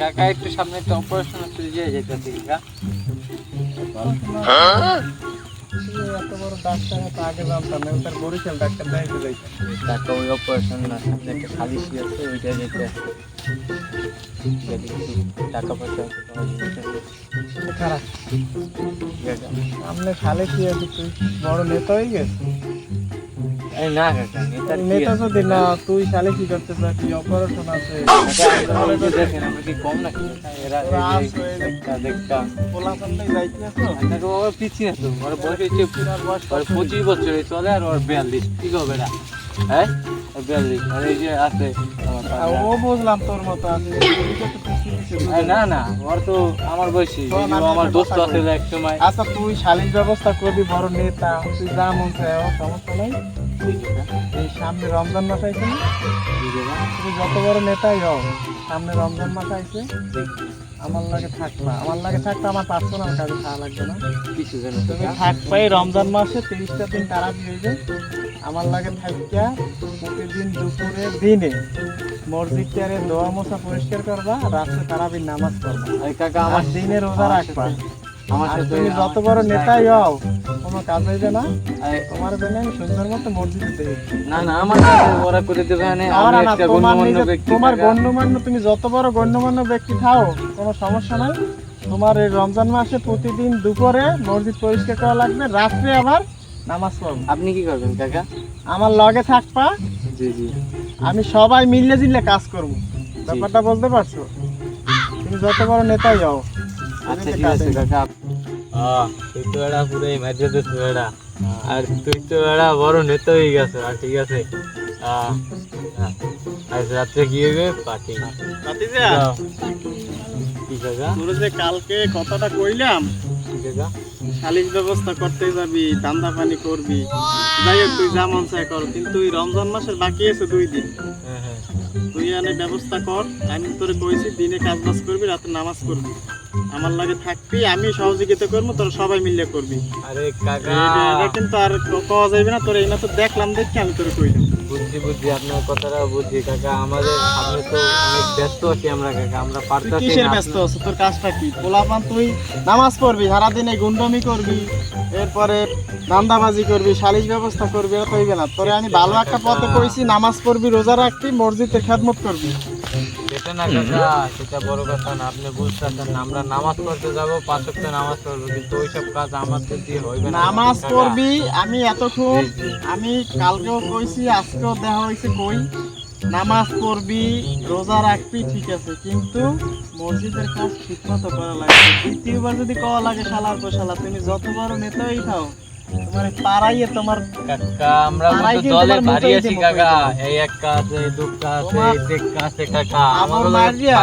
কাকা একটু সামনে একটা অপারেশন আছে যে কাকা এত বড় ডাক্তার তো আগে জানতাম না তার বরিশাল ডাক্তার দেখতে যাইতাম কাকা ওই অপারেশন না একটা খালি আছে ওইটা যেতে টাকা পয়সা। খারাপ। সামনে খালে আছে তুই বড় নেতা হয়ে গেছে না কাকা নেতার কি নেতা যদি না তুই খালে কি করতে কি অপারেশন আছে? কাকা, এই দেখেন আমরা কি কম নাকি কাকা? এরা ওরা এই আছে, যে এই যে- দেখতা দেখতা পোলা পাল্লাই যাইতে আছো ওর পিছিয়ে ওর বয়স হচ্ছে পঁচিশ বছরে চলে আর ওর বিয়াল্লিশ। কি হবে না হ্যাঁ? বিয়াল্লিশ। আর এই যে আছে আমার ও বুঝলাম তোর মতো আছে। এই না না ওর তো আমার বয়সী। আমার দোস্ত আছে এক সময়। আচ্ছা তুই শালীন ব্যবস্থা করবি বড় নেতা। তুই যা মন চায় আমার সমস্যা নাই। এই সামনে রমজান মাস আইছে না? তুমি যত বড় নেতাই হও সামনে রমজান মাস আইছে আমার লাগে থাকবা আমার লাগে থাকবা আমার পার্সোনাল কাজে খাওয়া লাগবে না। কিছু যেন তুমি থাকবা এই রমজান মাসে তিরিশটা দিন তারা হইবে আমার লাগে থাকিয়া প্রতিদিন দুপুরে দিনে মসজিদটারে দোয়া মোছা পরিষ্কার করবা রাত্রে তারাবির নামাজ এই কাকা আমার দিনে রোজা রাখবা। আমার তুমি যত বড় নেতাই হও কোনো কাজ হইবে না। তোমার জন্য আমি সুন্দর মতো মসজিদে না না আমার ওরা করে দেবে না আমার একটা তোমার গণ্যমান্য ব্যক্তি তোমার গণ্যমান্য তুমি যত বড় গণ্যমান্য ব্যক্তি থাও কোনো সমস্যা নাই। তোমার এই রমজান মাসে প্রতিদিন দুপুরে মসজিদ পরিষ্কার করা লাগবে রাত্রে আবার নামাজ পড়ব আপনি কি করবেন কাকা? আমার লগে থাকবা জি জি। আমি সবাই মিললে জিললে কাজ করব। ব্যাপারটা বলতে পারছ? তুমি যত বড় নেতাই হও আচ্ছা ঠিক আছে কাকা তুই তো এরা পুরোই মাঝে তো এরা আর তুই তো এরা বড় নেতা হয়ে গেছে আর ঠিক আছে। আজ রাত্রে কি হবে? পার্টি। যাও। কি তোর যে কালকে কথাটা কইলাম শালিশ ব্যবস্থা করতে যাবি দান্দা পানি করবি। যাই হোক তুই যা মন চায় কর। কিন্তু এই রমজান মাসের বাকি আছে দুই দিন। হ্যাঁ হ্যাঁ। তুই এনে ব্যবস্থা কর আমি তোরে কইছি দিনে কাজ বাজ করবি রাতে নামাজ করবি আমার লাগে থাকবি আমি সহযোগিতা করব তোরা সবাই মিলে করবি। আরে কাকা। এটা এটা কিন্তু আর কওয়া যাবে না তোর এই না তো দেখলাম দেখি আমি তোরে কইলাম বুঝছি আপনার কথাটা কাকা। আমাদের সামনে তো অনেক ব্যস্ত আছি আমরা কাকা। আমরা পারতাছি কিসের ব্যস্ত আছো? তোর কাজটা কি? পোলাপান তুই নামাজ পড়বি সারাদিন এই গুন্ডমি করবি এরপরে ধান্দাবাজি করবি সালিশ ব্যবস্থা করবি এটা হইবে না। তোরে আমি ভালো একটা পথে কইছি নামাজ পড়বি রোজা রাখবি মসজিদে খেদমত করবি। সেটা না কাকা সেটা বড় কথা না আপনি বুঝতেছেন না। আমরা নামাজ পড়তে যাব পাঁচ ওয়াক্ত নামাজ পড়ব কিন্তু ওইসব কাজ আমাদের দিয়ে হইবে না। নামাজ পড়বি আমি এতক্ষণ। আমি কালকেও কইছি আজকেও দেখা হয়েছে কই। নামাজ পড়বি রোজা রাখবি ঠিক আছে কিন্তু মসজিদের কাজ ঠিক মতো করা লাগবে দ্বিতীয়বার যদি কওয়া লাগে শালার পর শালা তুমি যত বড় নেতাই খাও তোমার পাড়াইয়ে তোমার কাকা আমরা কিন্তু দলে ভারী আছি কাকা। এই একটা কাছে এই কাছে দেখা আছে কাকা। আমার মারিয়া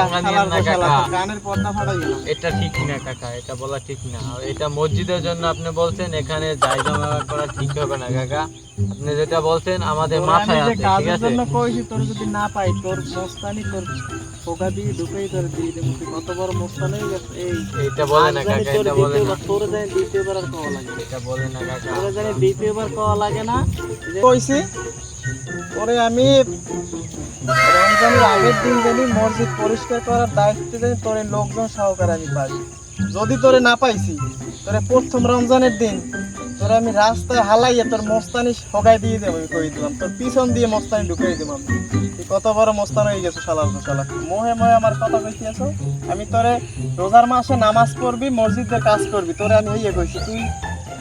কাকা। গানের পর্দা ফাটাই এটা ঠিক না কাকা এটা বলা ঠিক না। এটা মসজিদের জন্য আপনি বলছেন এখানে জায়গা করা ঠিক হবে না কাকা। আপনি যেটা বলছেন আমাদের মাথায় আছে ঠিক কাজের আছে? জন্য কইছি তোর যদি না পাই তোর মোস্তানি তোর পোকা দিয়ে ঢুকেই তোর দিয়ে দেবো। কত বড় মোস্তান হয়ে গেছে এই এটা বলে না কাকা এটা বলে না। তোর জানি দ্বিতীয়বার আর কওয়া লাগে। এটা বলে না কাকা। তোরে জানি দ্বিতীয়বার কওয়া লাগে না কইছি পরে আমি রমজানের আগের দিন জানি মসজিদ পরিষ্কার করার দায়িত্ব জানি তোরে লোকজন সহকারে আমি পাই। যদি তোরে না পাইছি তোরে প্রথম রমজানের দিন তোরে আমি রাস্তায় হালাইয়ে তোর মস্তানি সগাই দিয়ে দেবো, আমি কই দিলাম। তোর পিছন দিয়ে মস্তানি ঢুকাই দিলাম তুই কত বড় মস্তান হয়ে গেছো শালার শালা মোহে মোহে আমার কথা কইছিস আমি তোরে রোজার মাসে নামাজ পড়বি মসজিদের কাজ করবি। তোরে আমি ইয়ে কইছি, তুই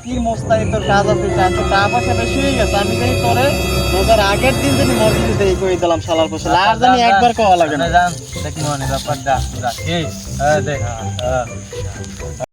কি মোস্তানি তোর কাজ আছে জানতো টাকা পয়সা বেশি হয়ে গেছে, আমি জানি তোরে রোজার আগের দিন জানি মসজিদে দেই কই দিলাম শালার পয়সা আর জানি একবার কওয়া লাগে না। জান, দেখ মনে ব্যাপারটা। দেখ হ্যাঁ দেখ হ্যাঁ।